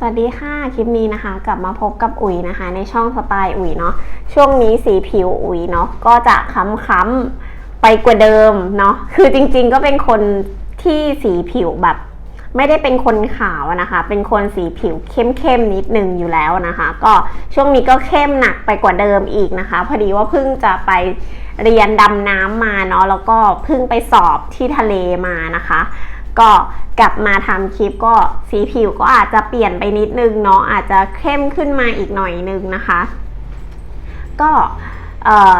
สวัสดีค่ะ คลิปนี้นะคะ กลับมาพบกับอุ๋ยนะคะ ในช่องสไตล์อุ๋ยเนาะช่วงนี้สีผิวอุ๋ยเนาะก็จะค้ำๆไปกว่าเดิมเนาะคือจริงๆก็เป็นคนที่สีผิวแบบ ไม่ได้เป็นคนขาวนะคะ เป็นคนสีผิวเข้มๆนิดนึงอยู่แล้วนะคะ ก็ช่วงนี้ก็เข้มหนักไปกว่าเดิมอีกนะคะ พอดีว่าเพิ่งจะไปเรียนดำน้ำมาเนาะแล้วก็เพิ่งไปสอบที่ทะเลมานะคะ ก็กลับมาทำคลิปก็สีผิวก็อาจจะเปลี่ยนไปนิดนึงเนาะอาจจะเข้มขึ้นมาอีกหน่อยนึงนะคะ ก็เอ่อ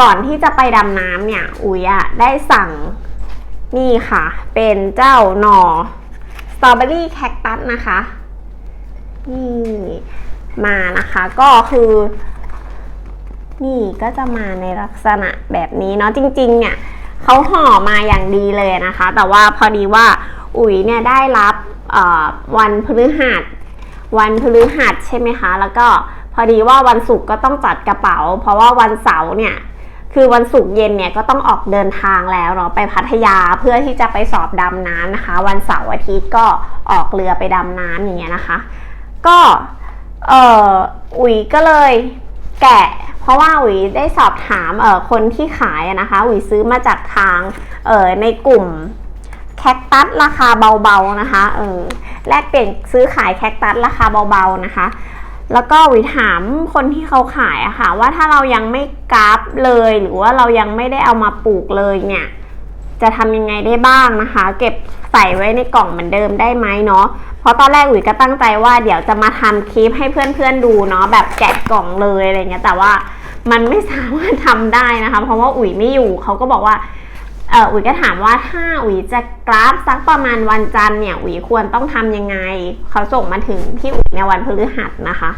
ก่อนที่จะไปดำน้ำเนี่ย อุ๋ยอะได้สั่งนี่ค่ะ เป็นเจ้าหนอสตรอเบอรี่แคคตัสนะคะ นี่มานะคะ ก็คือ นี่ก็จะมาในลักษณะแบบนี้เนาะจริงๆเนี่ย เขาห่อมาอย่างดีเลยนะคะ แต่ว่าพอดีว่าอุ๋ยเนี่ยได้รับวันพฤหัส วันพฤหัสใช่ไหมคะ แล้วก็พอดีว่าวันศุกร์ก็ต้องจัดกระเป๋า เพราะว่าวันเสาร์เนี่ยคือวันศุกร์เย็นเนี่ยก็ต้องออกเดินทางแล้วเนาะไปพัทยาเพื่อที่จะไปสอบดำน้ำนะคะ วันเสาร์อาทิตย์ก็ออกเรือไปดำน้ำอย่างเงี้ยนะคะ ก็เอออุ๋ยก็เลยแกะ เพราะว่าอุ๋ยได้สอบถามเออคนที่ขายนะคะอุ๋ยซื้อมาจากทางเออในกลุ่มแคคตัสราคาเบาๆนะคะเออแลกเปลี่ยนซื้อขายแคคตัสราคาเบาๆนะคะแล้วก็วิถามคนที่เขาขายอะค่ะว่าถ้าเรายังไม่กราฟเลย หรือว่าเรายังไม่ได้เอามาปลูกเลยเนี่ย จะทำยังไงได้บ้างนะคะ เก็บใส่ไว้ในกล่องเหมือนเดิมได้ไหมเนาะเพราะตอนแรกอุ๋ยก็ตั้งใจว่าเดี๋ยวจะมาทำคลิปให้เพื่อนๆดูเนาะแบบแกะกล่องเลยอะไรเงี้ยแต่ว่ามันไม่สามารถทำได้นะคะ เพราะว่าอุ๋ยไม่อยู่เขาก็บอกว่าเอออุ๋ยก็ถามว่าถ้าอุ๋ยจะกราฟสักประมาณวันจันทร์เนี่ยอุ๋ยควรต้องทำยังไง เขาส่งมาถึงที่อุ๋ยในวันพฤหัสนะคะ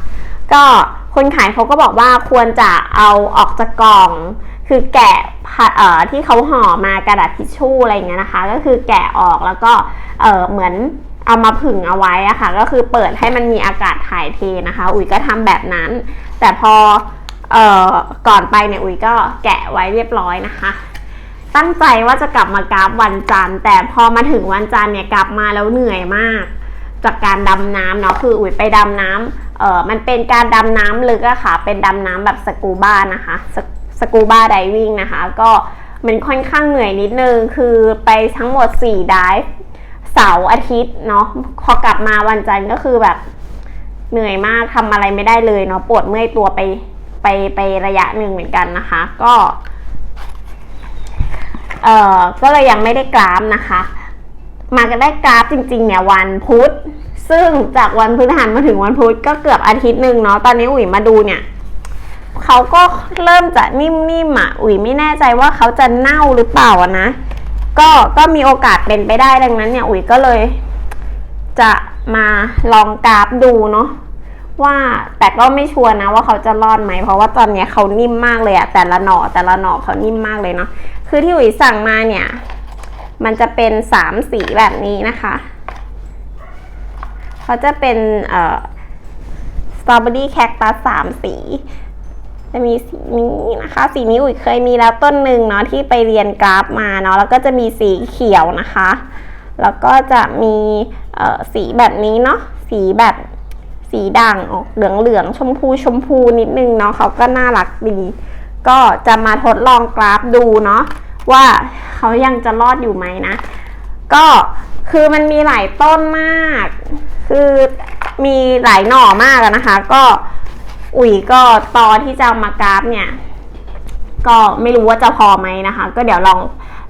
ก็คนขายเขาก็บอกว่าควรจะเอาออกจากกล่อง คือแกะเอ่อที่เขาห่อมากระดาษทิชชู่อะไรเงี้ยนะคะ ก็คือแกะออกแล้วก็เออเหมือนเอามาผึ่งเอาไว้อะค่ะ ก็คือเปิดให้มันมีอากาศถ่ายเทนะคะ อุ๋ยก็ทำแบบนั้น แต่พอเอ่อก่อนไปเนี่ยอุ๋ยก็แกะไว้เรียบร้อยนะคะ ตั้งใจว่าจะกลับมากราฟวันจันทร์ แต่พอมาถึงวันจันทร์เนี่ยกลับมาแล้วเหนื่อยมาก จากการดำน้ำเนาะคืออุ๋ยไปดำน้ำเออมันเป็นการดำน้ำลึกอะค่ะ เป็นดำน้ำแบบสกูบ้านะคะ สกูบ้าไดวิ่งนะคะ ก็มันค่อนข้างเหนื่อยนิดนึง คือไปทั้งหมด4ดิฟเสาร์อาทิตย์เนาะพอกลับมาวันจันทร์ก็คือแบบเหนื่อยมากทำอะไรไม่ได้เลยเนาะปวดเมื่อยตัวไปไปไประยะหนึ่งเหมือนกันนะคะ ก็เอ่อก็เลยยังไม่ได้กราฟนะคะ มาก็ได้กราฟจริงๆเนี่ยวันพุธซึ่งจากวันพฤหัสมาถึงวันพุธก็เกือบอาทิตย์หนึ่งเนาะตอนนี้อุ๋ยมาดูเนี่ย เขาก็เริ่มจะนิ่มๆอะอุ๋ยไม่แน่ใจว่าเขาจะเน่าหรือเปล่านะ ก็ก็มีโอกาสเป็นไปได้ดังนั้นเนี่ยอุ๋ยก็เลย จะมาลองกราฟดูเนาะว่าแต่ก็ไม่ชัวร์นะว่าเขาจะรอดไหมเพราะว่าตอนนี้เขานิ่มมากเลยอะแต่ละหน่อแต่ละหน่อเขานิ่มมากเลยเนาะคือที่อุ๋ยสั่งมาเนี่ย มันจะเป็นสามสีแบบนี้นะคะเขาจะเป็นเอ่อสตรอเบอรี่แคคตัสสามสี จะมีสีนี้นะคะ สีนี้อุ๋ยเคยมีแล้วต้นหนึ่งเนาะที่ไปเรียนกราฟมาเนาะแล้วก็จะมีสีเขียวนะคะ แล้วก็จะมีสีแบบนี้เนาะสีแบบสีด่างออกเหลืองเหลืองชมพูชมพูนิดนึงเนาะเขาก็น่ารักดี ก็จะมาทดลองกราฟดูเนาะว่าเขายังจะรอดอยู่ไหมนะ ก็คือมันมีหลายต้นมาก คือมีหลายหน่อมากนะคะ ก็ อุ๋ยก็ตอที่จะมากราฟเนี่ย ก็ไม่รู้ว่าจะพอไหมนะคะ ก็เดี๋ยวลอง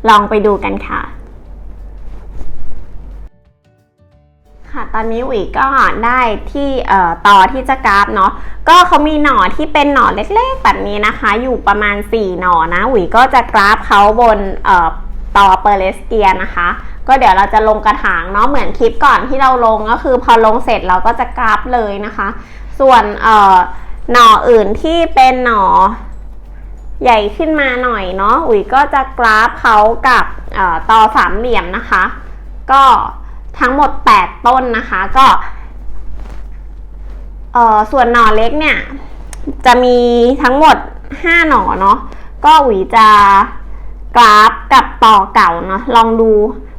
ลองไปดูกันค่ะ ค่ะ ตอนนี้อุ๋ยก็ได้ที่เอ่อต่อที่จะกราฟเนาะก็เขามีหน่อที่เป็นหน่อเล็กๆแบบนี้นะคะ อยู่ประมาณ 4 หน่อนะอุ๋ยก็จะกราฟเขาบนเอ่อต่อเปอร์เลสเกียนะคะ ก็เดี๋ยวเราจะลงกระถางเนาะเหมือนคลิปก่อนที่เราลงก็คือพอลงเสร็จเราก็จะกราฟเลยนะคะ ส่วนเอ่อ หน่ออื่นที่เป็นหน่อใหญ่ขึ้นมาหน่อยเนาะอุ๋ยก็จะกราฟเขากับต่อสามเหลี่ยมนะคะ ก็ทั้งหมด 8 ต้นนะคะก็ส่วนหน่อเล็กเนี่ย จะมีทั้งหมด 5 หน่อเนาะก็อุ๋ยจะกราฟกับต่อเก่าเนาะลองดู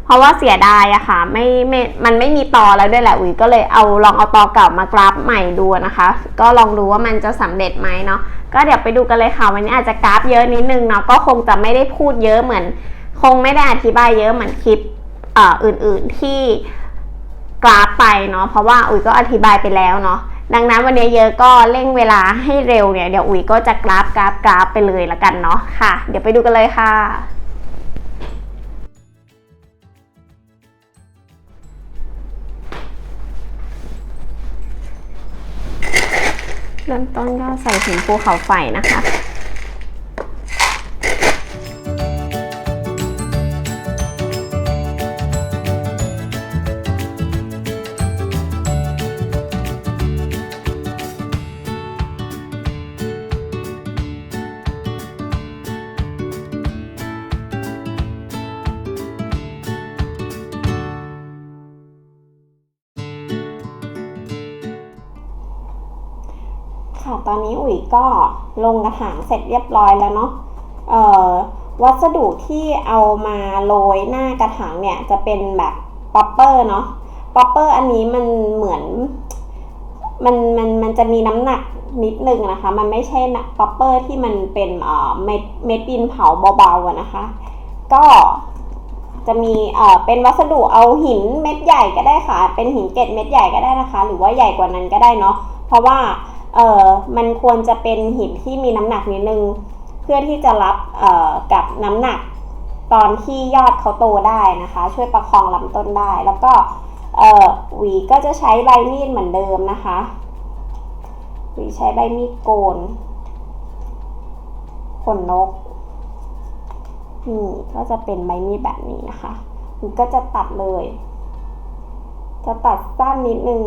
เพราะว่าเสียดายอะค่ะไม่ไม่มันไม่มีตอแล้วด้วยแหละอุ๋ยก็เลยเอาลองเอาตอเก่ามากราฟใหม่ดูนะคะ ก็ลองดูว่ามันจะสำเร็จไหมเนาะก็เดี๋ยวไปดูกันเลยค่ะวันนี้อาจจะกราฟเยอะนิดนึงเนาะก็คงจะไม่ได้พูดเยอะเหมือน คงไม่ได้อธิบายเยอะเหมือนคลิปเอ่ออื่นๆที่กราฟไปเนาะเพราะว่าอุ๋ยก็อธิบายไปแล้วเนาะดังนั้นวันนี้เยอะก็เร่งเวลาให้เร็วเนี่ยเดี๋ยวอุ๋ยก็จะกราฟกราฟกราฟไปเลยละกันเนาะค่ะ เดี๋ยวไปดูกันเลยค่ะ เริ่มต้นก็ใส่ถึงภูเขาไฟนะคะ ก็ลงกระถางเสร็จเรียบร้อยแล้วเนาะเอ่อวัสดุที่เอามาโรยหน้ากระถางเนี่ยจะเป็นแบบป๊อปเปอร์เนาะป๊อปเปอร์อันนี้มันเหมือนมันมันมันจะมีน้ำหนักนิดนึงนะคะ มันไม่ใช่นะป๊อปเปอร์ที่มันเป็นเอ่อเม็ดเม็ดดินเผาเบาๆนะคะ ก็จะมีเอ่อเป็นวัสดุเอาหินเม็ดใหญ่ก็ได้ค่ะ เป็นหินเกล็ดเม็ดใหญ่ก็ได้นะคะ หรือว่าใหญ่กว่านั้นก็ได้เนาะเพราะว่า เอ่อมันควรจะเป็นหินที่มีน้ำหนักนิดนึง เพื่อที่จะรับเอ่อกับน้ำหนักตอนที่ยอดเขาโตได้นะคะ ช่วยประคองลำต้นได้ แล้วก็เอ่อหวีก็จะใช้ใบมีดเหมือนเดิมนะคะหวีใช้ใบมีดโกนขนนกนี่ก็จะเป็นใบมีดแบบนี้นะคะหวีก็จะตัดเลย จะตัดสั้นนิดนึง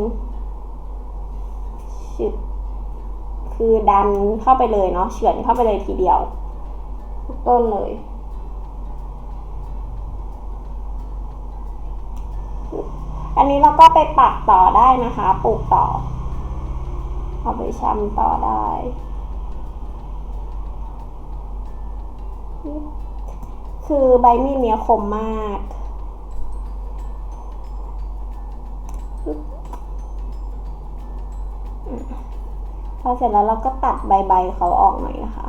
ชึบ คือดันเข้าไปเลยเนาะเฉือนเข้าไปเลยทีเดียวต้นเลย อันนี้เราก็ไปปักต่อได้นะคะปลูกต่อ เอาไปชำต่อได้คือใบมีดเนี้ยคมมากพ อเสร็จแล้วเราก็ตัดใบใบๆเขาออกหน่อยนะคะ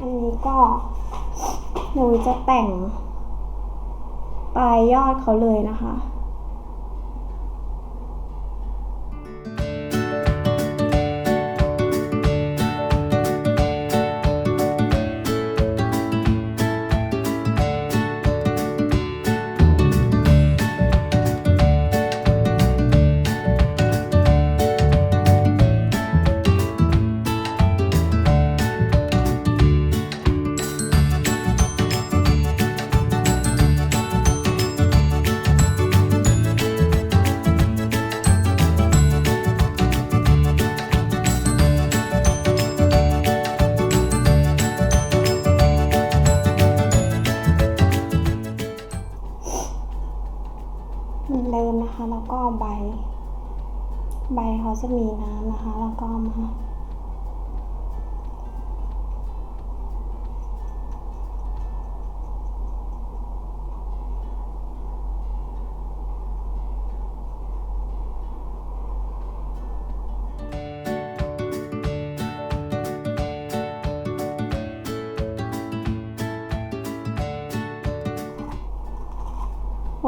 อันนี้ก็หนูจะแต่งปลายยอดเขาเลยนะคะ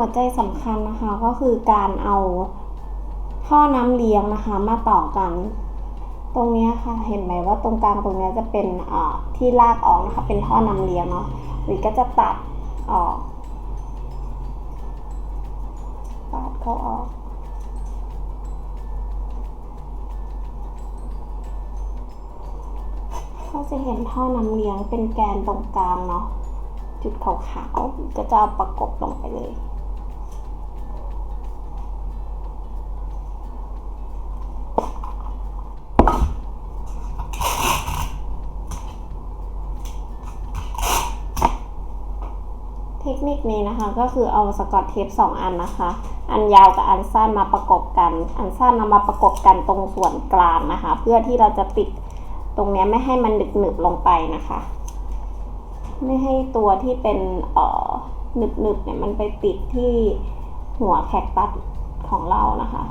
หัวใจสำคัญนะคะก็คือการเอาท่อน้ำเลี้ยงนะคะมาต่อกัน ตรงนี้ค่ะเห็นไหมว่าตรงกลางตรงนี้จะเป็นที่ลากออกนะคะเป็นท่อน้ำเลี้ยงเนาะหรือก็จะตัดออกตัดเขาออกก็จะเห็นท่อน้ำเลี้ยงเป็นแกนตรงกลางเนาะจุดขาวๆก็จะประกบลงไปเลย นิคนี้นะคะ ก็คือเอาสกอตเทปสองอันนะคะ อันยาวกับอันสั้นมาประกบกัน อันสั้นนำมาประกบกันตรงส่วนกลางนะคะ เพื่อที่เราจะติดตรงเนี้ยไม่ให้มันหนึบหนึบๆลงไปนะคะ ไม่ให้ตัวที่เป็นเอ่อหนึบหนึบๆเนี่ยมันไปติดที่หัวแคคตัสของเรานะคะ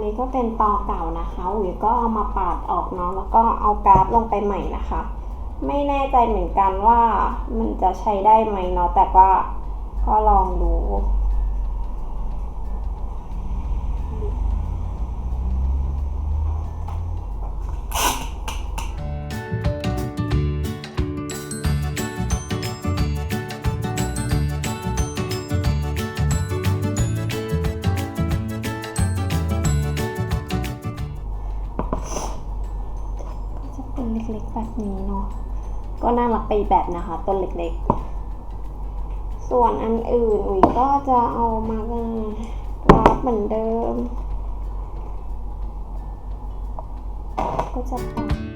นนี้ก็เป็นตอเก่านะคะอุ๋ยก็เอามาปาดออกเนาะแล้วก็เอากราฟลงไปใหม่นะคะ ไม่แน่ใจเหมือนกันว่ามันจะใช้ได้ไหมเนาะแต่ว่าก็ลองดู ไปแบบนะคะต้นเล็กๆ ส่วนอันอื่นอุ๋ยก็จะเอามากราฟเหมือนเดิม ก็จะปัด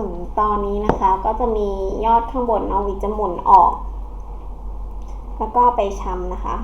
ส่วนตอนนี้นะคะ ก็จะมียอดข้างบนเอาวิจะหมุนออก แล้วก็ไปช้ำนะคะ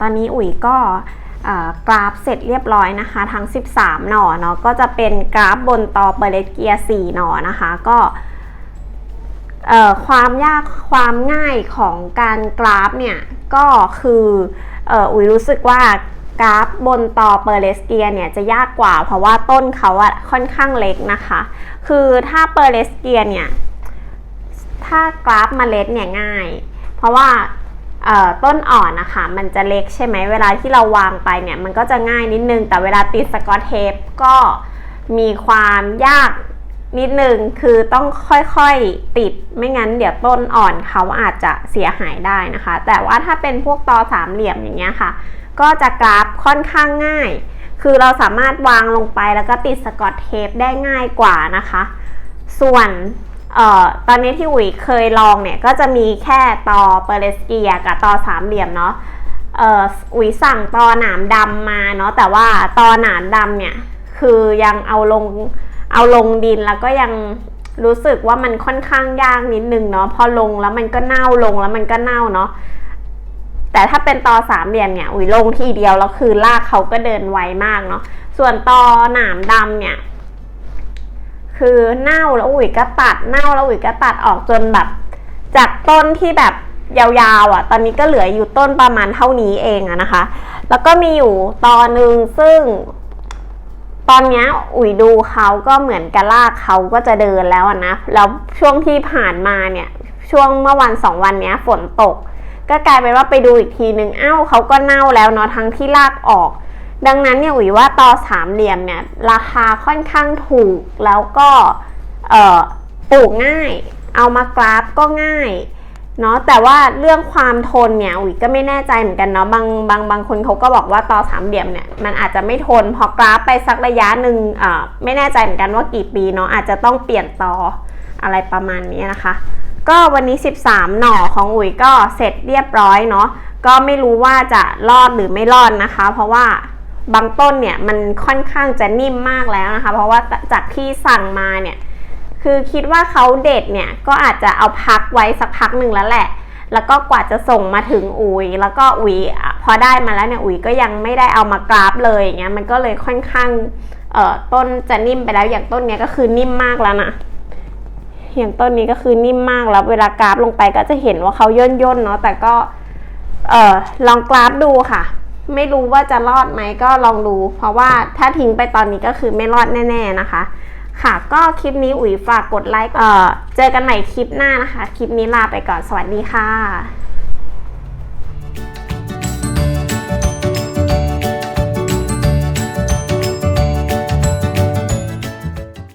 ตอนนี้อุ๋ยก็กราฟเสร็จเรียบร้อยนะคะ ทั้ง 13 หน่อเนาะก็จะเป็นกราฟบนต่อเปอร์เลสเกียร์ 4 หน่อนะคะก็ความยากความง่ายของการกราฟเนี่ยก็คืออ,อุ๋ยรู้สึกว่ากราฟบนต่อเปอร์เลสเกียเนี่ยจะยากกว่าเพราะว่าต้นเขาอะค่อนข้างเล็กนะคะ คือถ้าเปอร์เลสเกียเนี่ยถ้ากราฟมเมล็ดเนี่ยง่าย เพราะว่า ต้นอ่อนนะคะมันจะเล็กใช่ไหมเวลาที่เราวางไปเนี่ยมันก็จะง่ายนิดนึง แต่เวลาติดสกอตเทปก็มีความยากนิดนึงคือต้องค่อยๆติดไม่งั้นเดี๋ยวต้นอ่อนเขาอาจจะเสียหายได้นะคะ แต่ว่าถ้าเป็นพวกตอสามเหลี่ยมอย่างเงี้ยค่ะ ก็จะกราฟค่อนข้างง่าย คือเราสามารถวางลงไปแล้วก็ติดสกอตเทปได้ง่ายกว่านะคะ ส่วน ออตอนนี้ที่อุ๋ยเคยลองเนี่ยก็จะมีแค่ตอเปอร์เลสเกียกับตอสามเหลี่ยมเนาะเอออุ๋ยสั่งตอหนามดำมาเนาะแต่ว่าตอหนามดำเนี่ยคือยังเอาลงเอาลงดินแล้วก็ยังรู้สึกว่ามันค่อนข้างยากนิดนึงเนาะพอลงแล้วมันก็เน่าลงแล้วมันก็เน่าเนาะแต่ถ้าเป็นตอสามเหลี่ยมเนี่ย อุ๋ยลงทีเดียวแล้วคือรากเขาก็เดินไวมากเนาะส่วนตอหนามดำเนี่ย คือเน่าแล้วอุ๋ยก็ตัดเน่าแล้วอุ๋ยก็ตัดออกจนแบบ จากต้นที่แบบยาวๆอะ ตอนนี้ก็เหลืออยู่ต้นประมาณเท่านี้เองอะนะคะ แล้วก็มีอยู่ตอนหนึ่งซึ่ง ตอนนี้อุ๋ยดูเขาก็เหมือนกระลากเขาก็จะเดินแล้วนะ แล้วช่วงที่ผ่านมาเนี่ย ช่วงเมื่อวันสองวันเนี้ยฝนตก ก็กลายเป็นว่าไปดูอีกทีนึงอ้าวเขาก็เน่าแล้วเนาะทั้งที่รากออก ดังนั้นเนี่ยอุ๋ยว่าตอสามเหลี่ยมเนี่ยราคาค่อนข้างถูกแล้วก็ปลูกง่าย เอามากราฟก็ง่ายเนาะแต่ว่าเรื่องความทนเนี่ยอุ๋ยก็ไม่แน่ใจเหมือนกันเนาะบางบางบางคนเขาก็บอกว่าตอสามเหลี่ยมเนี่ยมันอาจจะไม่ทนพอกราฟไปสักระยะหนึ่งไม่แน่ใจเหมือนกันว่ากี่ปีเนาะอาจจะต้องเปลี่ยนตออะไรประมาณนี้นะคะ ก็วันนี้ 13 หน่อของอุ๋ยก็เสร็จเรียบร้อยเนาะก็ไม่รู้ว่าจะรอดหรือไม่รอดนะคะ เพราะว่า บางต้นเนี่ยมันค่อนข้างจะนิ่มมากแล้วนะคะ เพราะว่าจากที่สั่งมาเนี่ยคือคิดว่าเขาเด็ดเนี่ยก็อาจจะเอาพักไว้สักพักหนึ่งแล้วแหละ แล้วก็กว่าจะส่งมาถึงอุ๋ยแล้วก็อุ๋ยพอได้มาแล้วเนี่ยอุ๋ยก็ยังไม่ได้เอามากราฟเลยอย่างเงี้ยมันก็เลยค่อนข้างเอ่อต้นจะนิ่มไปแล้วอย่างต้นเนี้ยก็คือนิ่มมากแล้วนะอย่างต้นนี้ก็คือนิ่มมากแล้วเวลากราฟลงไปก็จะเห็นว่าเขาย่นย่นๆเนาะแต่ก็เออลองกราฟดูค่ะ ไม่รู้ว่าจะรอดไหมก็ลองดู เพราะว่าถ้าทิ้งไปตอนนี้ก็คือไม่รอดแน่ๆนะคะ ค่ะก็คลิปนี้อุ๋ยฝากกดไลค์เอ่อเจอกันใหม่คลิปหน้านะคะ คลิปนี้ลาไปก่อนสวัสดีค่ะ